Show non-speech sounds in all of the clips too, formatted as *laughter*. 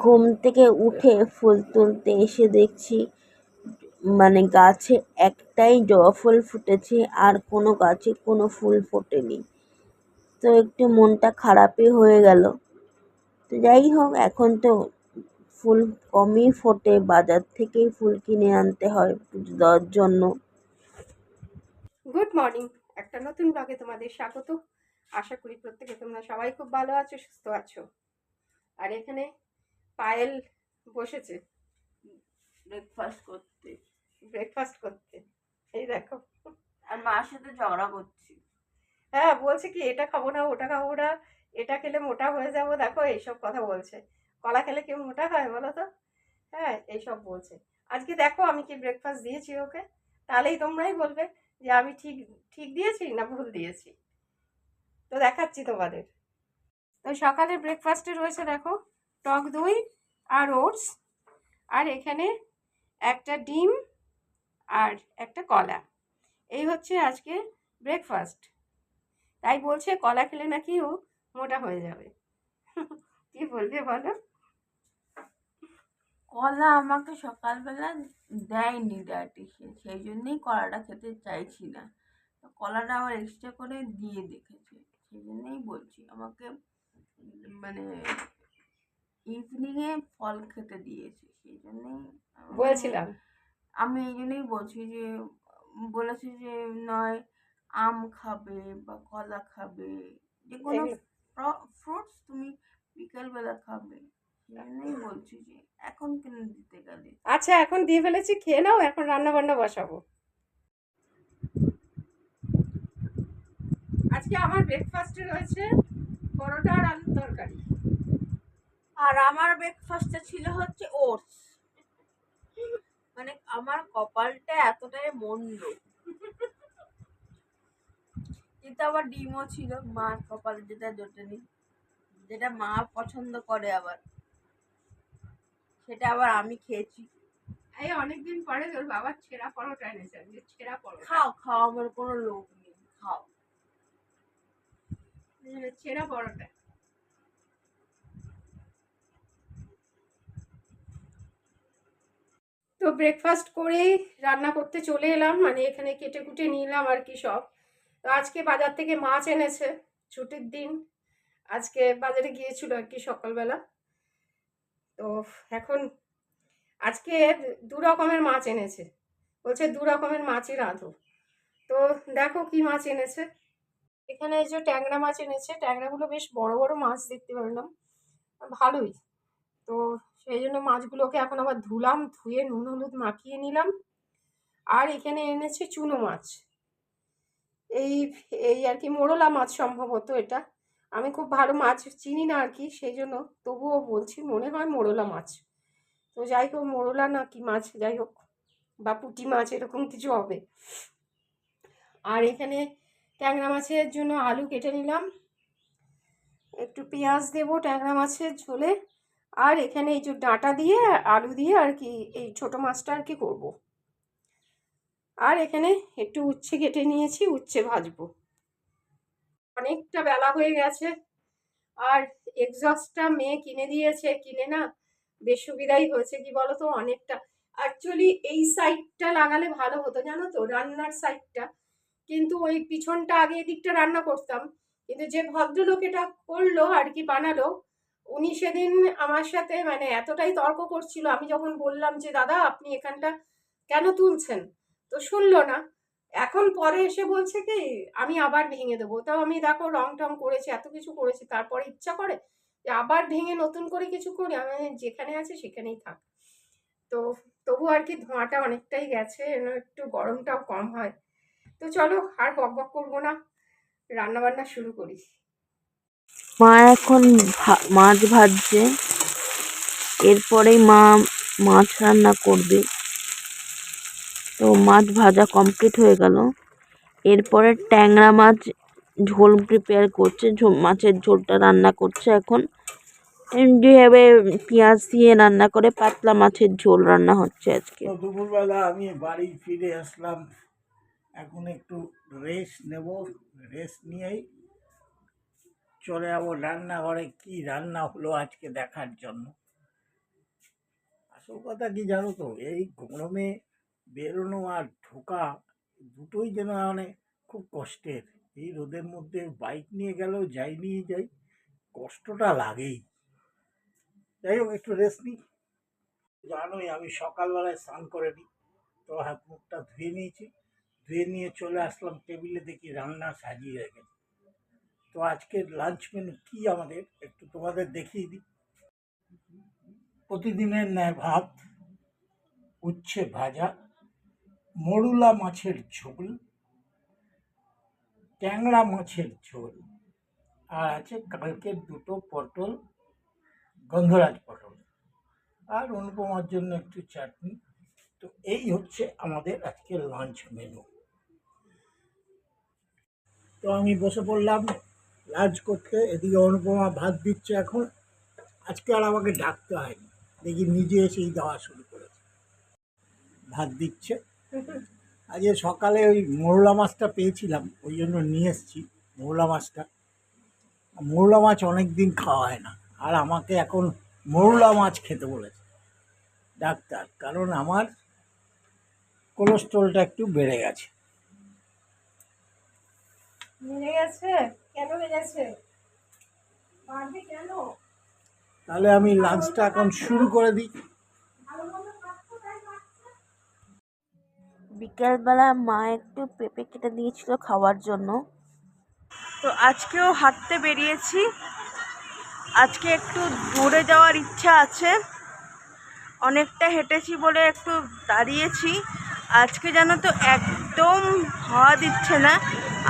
ঘুম থেকে উঠে ফুল তুলতে এসে দেখছি মানে গাছে একটাই জবা ফুল ফুটেছে, আর কোনো গাছে কোনো ফুল ফোটেনি। তো একটু মনটা খারাপই হয়ে গেল। তো যাই হোক, এখন তো ফুল কমই ফোটে, বাজার থেকেই ফুল কিনে আনতে হয় পুজো দেওয়ার জন্য। গুড মর্নিং, একটা নতুন ব্লগে তোমাদের স্বাগত। আশা করি প্রত্যেকে তোমরা সবাই খুব ভালো আছো, সুস্থ আছো। আর এখানে পায়েল বসেছে। ব্রেকফাস্ট করতে। ব্রেকফাস্ট করতে। এই দেখো। আর মার সাথে ঝগড়া করছি। হ্যাঁ বলছে কি এটা খাব না ওটা খাব না এটা খেলে মোটা হয়ে যাব দেখো এইসব কথা বলছে। কলা খেলে কেউ মোটা হয় বলো তো? হ্যাঁ এইসব বলছে। আজকে দেখো আমি কি ব্রেকফাস্ট দিয়েছি ওকে? তাহলেই তোমরাই বলবে যে আমি ঠিক ঠিক দিয়েছি না ভুল দিয়েছি। তো দেখাচ্ছি তোমাদের। তো সকালে ব্রেকফাস্টে রয়েছে দেখো টক দই আর ওটস। আর এখানে একটা ডিম আর একটা কলা। এই হচ্ছে আজকে ব্রেকফাস্ট তাই বলছে, কলা খেলে নাকি ও মোটা হয়ে যাবে। *laughs* কি বলবে বলো? কলা আমাকে সকালবেলা দেয়নি ডায়েটিশিয়ান সেই জন্যই কলাটা খেতে চাইছি না। কলাটা আবার এক্সট্রা করে দিয়ে দেখেছে, সেই জন্যই বলছি, আমাকে মানে ইভিনিংয়ে ফল খেতে দিয়েছে সেই জন্যই বলছিলাম। আমি এই জন্যই বলছি যে বলেছি যে নয় আম খাবে বা কলা খাবে যে কোনো ফ্রুটস তুমি বিকেলবেলা খাবে বলছি যে এখন কেন দিতে গেলে? আচ্ছা এখন দিয়ে ফেলেছি খেয়ে নাও এখন রান্না বান্না বসাবো। আজকে আমার ব্রেকফাস্টে রয়েছে পরোটা আর আলুর তরকারি। আর আমার ব্রেকফাস্টে ছিল হচ্ছে ওটস মানে আমার কপালটা এতটাই মন্দ। কিন্তু আবার ডিমও ছিল মার কপালে যেটা জোটেনি যেটা মা পছন্দ করে আবার। সেটা আবার আমি খেয়েছি। এই অনেকদিন পরে তোর বাবা ছেঁড়া পরোটা এনেছে যে ছেঁড়া পরোটা। খাও খাও আমার কোনো লোভ নেই খাও। ছেঁড়া পরোটা। তো ব্রেকফাস্ট করেই রান্না করতে চলে এলাম। মানে এখানে কেটে কুটে নিলাম আর কি সব। তো আজকে বাজার থেকে মাছ এনেছে, ছুটির দিন। আজকে বাজারে গিয়েছিল আর কি সকালবেলা। তো এখন আজকে দু রকমের মাছ এনেছে। বলছে দু রকমের মাছই রাঁধো। তো দেখো কি মাছ এনেছে। এখানে এই যে ট্যাংরা মাছ এনেছে। ট্যাংরাগুলো বেশ বড় বড় মাছ দেখতে পারলাম ভালোই। তো সেই জন্য মাছগুলোকে এখন আবার ধুলাম, ধুয়ে নুন হলুদ মাখিয়ে নিলাম। আর এখানে এনেছি চুনো মাছ। এই এই আর কি মোরলা মাছ সম্ভবত এটা। আমি খুব ভালো মাছ চিনি না আর কি, সেই জন্য তবুও বলছি মনে হয় মোরলা মাছ। তো যাই হোক, মোরলা না কি মাছ, যাই হোক, বা পুঁটি মাছ, এরকম কিছু হবে। আর এখানে ট্যাংরা মাছের জন্য আলু কেটে নিলাম। একটু পেঁয়াজ দেবো ট্যাংরা মাছের ঝোলে। আর এখানে এই যে ডাঁটা দিয়ে, আলু দিয়ে আর কি এই ছোটো মাছটা আর কি করব। আর এখানে একটু উচ্ছে কেটে নিয়েছি, উচ্ছে ভাজবো। অনেকটা বেলা হয়ে গেছে আর এক্সস্টটা মেয়ে কিনে দিয়েছে, কিনে না বেশ সুবিধাই হয়েছে, কি বলো তো অনেকটা। অ্যাকচুয়ালি এই সাইডটা লাগালে ভালো হতো, জানো তো? রান্নার সাইডটা কিন্তু ওই পিছনটা আগে এদিকটা রান্না করতাম। কিন্তু যে ভদ্রলোক এটা করল আর কি বানালো উনি সেদিন আমার সাথে মানে এতটাই তর্ক করছিল, আমি যখন বললাম যে, দাদা, আপনি এখানটা কেন তুলছেন? তো শুনলো না। এখন পরে এসে বলছে কি, আমি আবার ভেঙে দেবো। তাও আমি দেখো রং টং করেছি, এত কিছু করেছি, তারপরে ইচ্ছা করে যে আবার ভেঙে নতুন করে কিছু করি, আমি যেখানে আছে সেখানেই থাক। তো তবু আর কি ধোঁয়াটা অনেকটাই গেছে একটু গরমটাও কম হয়। তো চলো আর বক বক করব না রান্না বান্না শুরু করি। মা এখন মাছ ভাজছে। এরপরেই মা মাছ রান্না করবে। তো মাছ ভাজা কমপ্লিট হয়ে গেল। এরপরে ট্যাংরা মাছ ঝোল প্রিপেয়ার করছে। মাছের ঝোলটা রান্না করছে এখন। যেভাবে পেঁয়াজ দিয়ে রান্না করে, পাতলা মাছের ঝোল রান্না হচ্ছে আজকে। দুপুরবেলা আমি বাড়ি ফিরে আসলাম। এখন একটু রেস্ট নেব। রেস্ট নিয়েই চলে যাব রান্নাঘরে, কি রান্না হলো আজকে দেখার জন্য? আসল কথা কি জানো তো, এই গরমে বেরোনো আর ঢোকা দুটোই যেন মানে খুব কষ্টের। এই রোদের মধ্যে বাইক নিয়ে গেলেও যাই, নিয়ে যাই, কষ্টটা লাগেই। যাই হোক, একটু রেস্ট নিই। জানোই আমি সকালবেলায় স্নান করে নিই, তো হাত মুখটা ধুয়ে নিয়েছি। ধুয়ে নিয়ে চলে আসলাম টেবিলে দেখি রান্না সাজিয়ে রেখেছি। তো আজকের লাঞ্চ মেনু কি আমাদের? একটু তোমাদের দেখিয়ে দিই। প্রতিদিনের ন্যায় ভাত, উচ্ছে ভাজা, মরুলা মাছের ঝোল, ট্যাংরা মাছের ঝোল, আর আছে কালকের দুটো পটল, গন্ধরাজ পটল আর অনুপমার জন্য একটু চাটনি। তো এই হচ্ছে আমাদের আজকের লাঞ্চ মেনু তো আমি বসে পড়লাম। লাঞ্চ করতে, এদিকে অনুপমা ভাত দিচ্ছে এখন। আজকে আর আমাকে ডাকতে হয়নি। দেখি নিজে এসেই দেওয়া শুরু করেছে। ভাত দিচ্ছে। আজকে সকালে ওই মোরলা মাছটা পেয়েছিলাম, ওই জন্য নিয়ে এসেছি মোরলা মাছটা। মোরলা মাছ অনেক দিন খাওয়া হয় না, আর আমাকে এখন মোরলা মাছ খেতে বলেছে ডাক্তার, কারণ আমার কোলেস্ট্রলটা একটু বেড়ে গেছে। মিলে গেছে? কেন বেড়েছে বাড়বে কেন? তাহলে আমি লাঞ্চটা এখন শুরু করে দিই। বিকেলবেলা মা একটু পেঁপে কেটে দিয়েছিল খাওয়ার জন্য। তো আজকেও হাঁটতে বেরিয়েছি। আজকে একটু দূরে যাওয়ার ইচ্ছা আছে। অনেকটা হেঁটেছি বলে একটু দাঁড়িয়েছি। আজকে যেন তো একদম হাওয়া দিচ্ছে না।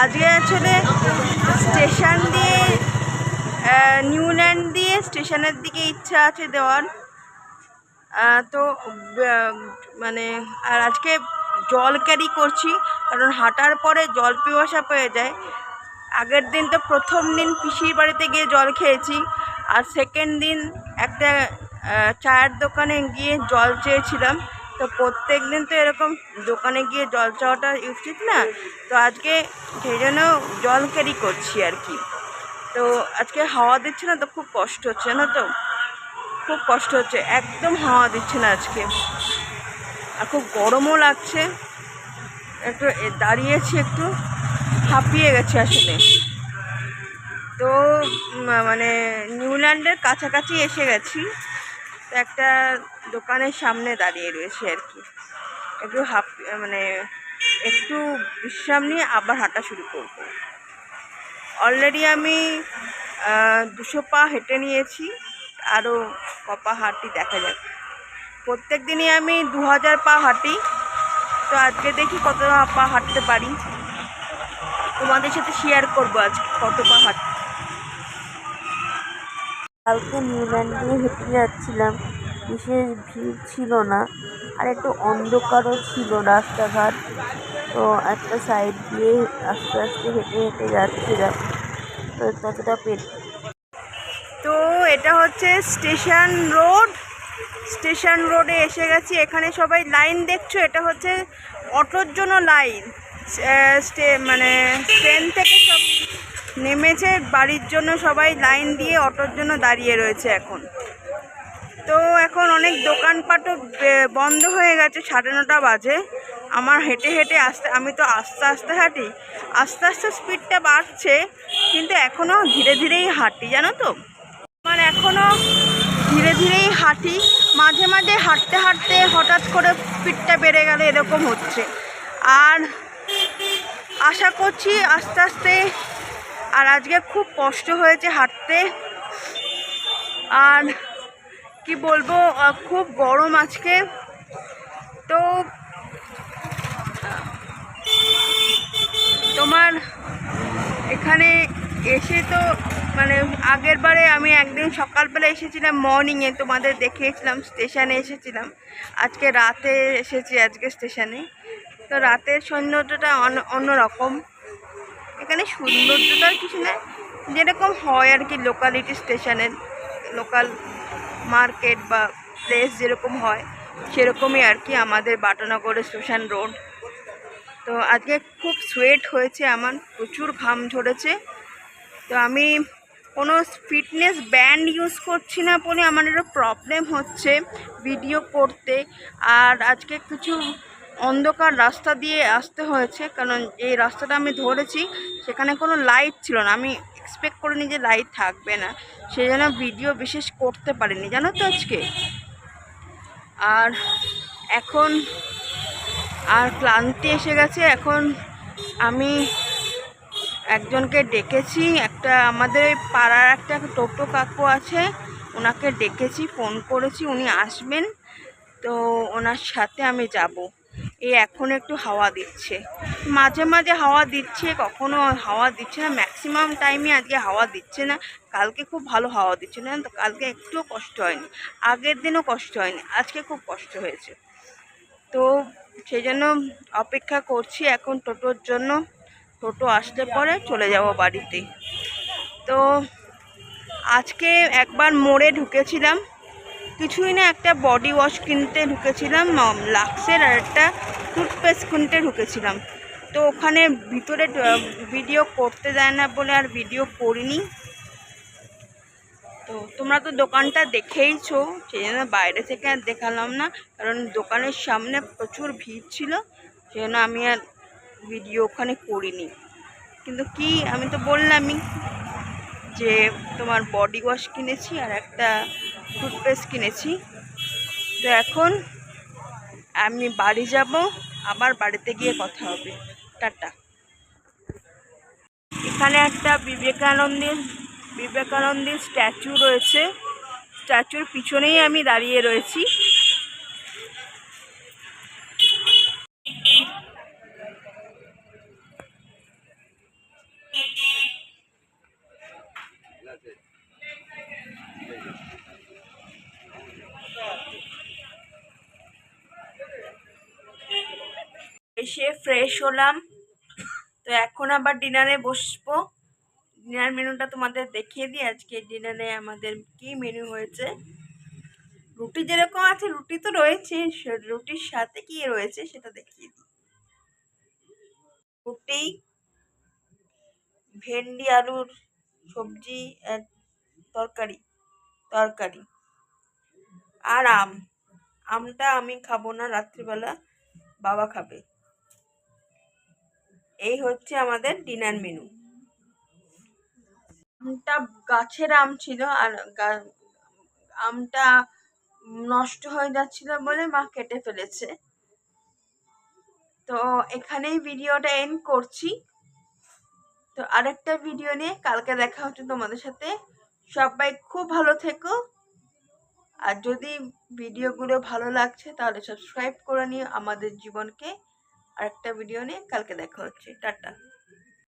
আজকে আসলে স্টেশন দিয়ে নিউল্যান্ড দিয়ে স্টেশনের দিকে ইচ্ছা আছে দেওয়ার। তো মানে আর আজকে জল ক্যারি করছি, কারণ হাঁটার পরে জল পিপাসা পেয়ে যায়। আগের দিন তো প্রথম দিন পিসির বাড়িতে গিয়ে জল খেয়েছি, আর সেকেন্ড দিন একটা চায়ের দোকানে গিয়ে জল চেয়েছিলাম। তো প্রত্যেক দিন তো এরকম দোকানে গিয়ে জল চাওয়াটা উচিত না। তো আজকে সেই জন্য জল ক্যারি করছি আর কি। তো আজকে হাওয়া দিচ্ছে না তো খুব কষ্ট হচ্ছে না তো? খুব কষ্ট হচ্ছে, একদম হাওয়া দিচ্ছে না আজকে। আর খুব গরমও লাগছে। একটু দাঁড়িয়েছি একটু, হাঁপিয়ে গেছে আসলে। তো মানে নিউল্যান্ডের কাছাকাছি এসে গেছি। তো একটা দোকানের সামনে দাঁড়িয়ে রয়েছে আর কি। একটু হাঁপ মানে একটু বিশ্রাম নিয়ে আবার হাঁটা শুরু করব। অলরেডি আমি দুশো পা হেঁটে নিয়েছি, আরও কপা হাঁটি দেখা যাক। প্রত্যেক দিনই আমি দু হাজার পা হাঁটি, তো আজকে দেখি কত পা হাঁটতে পারি। তোমাদের সাথে শেয়ার করব আজকে কত পা হাঁটি কালকে নিউল্যান্ড হেঁটে যাচ্ছিলাম। বিশেষ ভিড় ছিল না, আর একটু অন্ধকারও ছিল রাস্তাঘাট। তো একটা সাইড দিয়ে আস্তে আস্তে হেঁটে হেঁটে যাচ্ছিলাম। তো ততটা পেট তো এটা হচ্ছে স্টেশন রোড। স্টেশন রোডে এসে গেছি। এখানে সবাই লাইন দেখছ? এটা হচ্ছে অটোর জন্য লাইন। মানে ট্রেন থেকে সব নেমেছে, বাড়ির জন্য সবাই লাইন দিয়ে অটোর জন্য দাঁড়িয়ে রয়েছে এখন। তো এখন অনেক দোকানপাটও বন্ধ হয়ে গেছে, সাড়ে নটা বাজে। আমার হেঁটে হেঁটে আসতে, আমি তো আস্তে আস্তে হাঁটি। আস্তে আস্তে স্পিডটা বাড়ছে, কিন্তু এখনও ধীরে ধীরেই হাঁটি, জানো তো? আমার এখনও ধীরে ধীরেই হাঁটি। মাঝে মাঝে হাঁটতে হাঁটতে হঠাৎ করে স্পিডটা বেড়ে গেলে, এরকম হচ্ছে। আর আশা করছি আস্তে আস্তে আর আজকে খুব কষ্ট হয়েছে হাঁটতে। আর কি বলব খুব গরম আজকে। তো, তোমার এখানে এসে তো মানে আগের বারে আমি একদিন সকালবেলা এসেছিলাম মর্নিংয়ে তোমাদের দেখিয়েছিলাম, স্টেশনে এসেছিলাম। আজকে রাতে এসেছি, আজকে স্টেশনে। তো রাতের সৌন্দর্যটা অন্য অন্যরকম। এখানে সৌন্দর্যটার কিছু না, যেরকম হয় আর কি লোকালিটি স্টেশনের লোকাল মার্কেট বা প্লেস যেরকম হয়, সেরকমই আর কি আমাদের বাটানগরের স্টেশন রোড তো আজকে খুব সোয়েট হয়েছে আমার, প্রচুর ঘাম ঝরেছে। তো আমি কোনো ফিটনেস ব্যান্ড ইউজ করছি না বলে আমার একটা প্রবলেম হচ্ছে ভিডিও করতে। আর আজকে কিছু অন্ধকার রাস্তা দিয়ে আসতে হয়েছে, কারণ এই রাস্তাটা আমি ধরেছি সেখানে কোনো লাইট ছিল না। আমি এক্সপেক্ট করিনি যে লাইট থাকবে না। সেই জন্য ভিডিও বিশেষ করতে পারিনি। জানো তো আজকে? আর এখন আর ক্লান্তি এসে গেছে। এখন আমি একজনকে ডেকেছি। একটা আমাদের পাড়ার একটা টোটো কাকু আছে, ওনাকে ডেকেছি ফোন করেছি, উনি আসবেন। তো ওনার সাথে আমি যাব। এই এখন একটু হাওয়া দিচ্ছে। মাঝে মাঝে হাওয়া দিচ্ছে, কখনো হাওয়া দিচ্ছে না ম্যাক্সিমাম টাইমে আজকে হাওয়া দিচ্ছে না। কালকে খুব ভালো হাওয়া দিচ্ছে না, তো কালকে একটুও কষ্ট হয়নি। আগের দিনও কষ্ট হয়নি, আজকে খুব কষ্ট হয়েছে। তো সেই জন্য অপেক্ষা করছি এখন টোটোর জন্য। টোটো আসলে পরে চলে যাব বাড়িতে। তো আজকে একবার মোড়ে ঢুকেছিলাম। কিছুই না, একটা বডি ওয়াশ কিনতে ঢুকেছিলাম লাক্সের আর একটা টুথপেস্ট কিনতে ঢুকেছিলাম। তো ওখানে ভিতরে ভিডিও করতে দেয় না বলে আর ভিডিও করিনি। তো তোমরা তো দোকানটা দেখেইছো, সেই জন্য বাইরে থেকে আর দেখালাম না, কারণ দোকানের সামনে প্রচুর ভিড় ছিল, সেই জন্য আমি আর ভিডিও ওখানে করিনি। কিন্তু কি, আমি তো বললামই যে তোমার বডি ওয়াশ কিনেছি আর একটা টুথপেস্ট কিনেছি। তো এখন আমি বাড়ি যাব, আবার বাড়িতে গিয়ে কথা হবে। টাটা। এখানে একটা বিবেকানন্দের বিবেকানন্দের স্ট্যাচু রয়েছে। স্ট্যাচুর পিছনেই আমি দাঁড়িয়ে রয়েছি। এসে ফ্রেশ হলাম। তো এখন আবার ডিনারে বসবো। ডিনার মেনুটা তোমাদের দেখিয়ে দিই। আজকে ডিনারে আমাদের কি মেনু হয়েছে। রুটি যেরকম আছে, রুটি তো রয়েছে। রুটির সাথে কি রয়েছে সেটা দেখিয়ে দিই। রুটি, ভেন্ডি, আলুর সবজি তরকারি তরকারি আর আম। আমটা আমি খাব না, রাত্রিবেলা বাবা খাবে। এই হচ্ছে আমাদের ডিনার মেনু। আমটা গাছের আম ছিল আর আমটা নষ্ট হয়ে যাচ্ছিল বলে মা কেটে ফেলেছে। তো এখানেই ভিডিওটা এন্ড করছি। তো আরেকটা ভিডিও নিয়ে কালকে দেখা হচ্ছে তোমাদের সাথে। সবাই খুব ভালো থেকো। আর যদি ভিডিওগুলো ভালো লাগছে তাহলে সাবস্ক্রাইব করে নিও আমাদের জীবনকে। আরেকটা ভিডিও নিয়ে কালকে দেখা হচ্ছে। টাটা।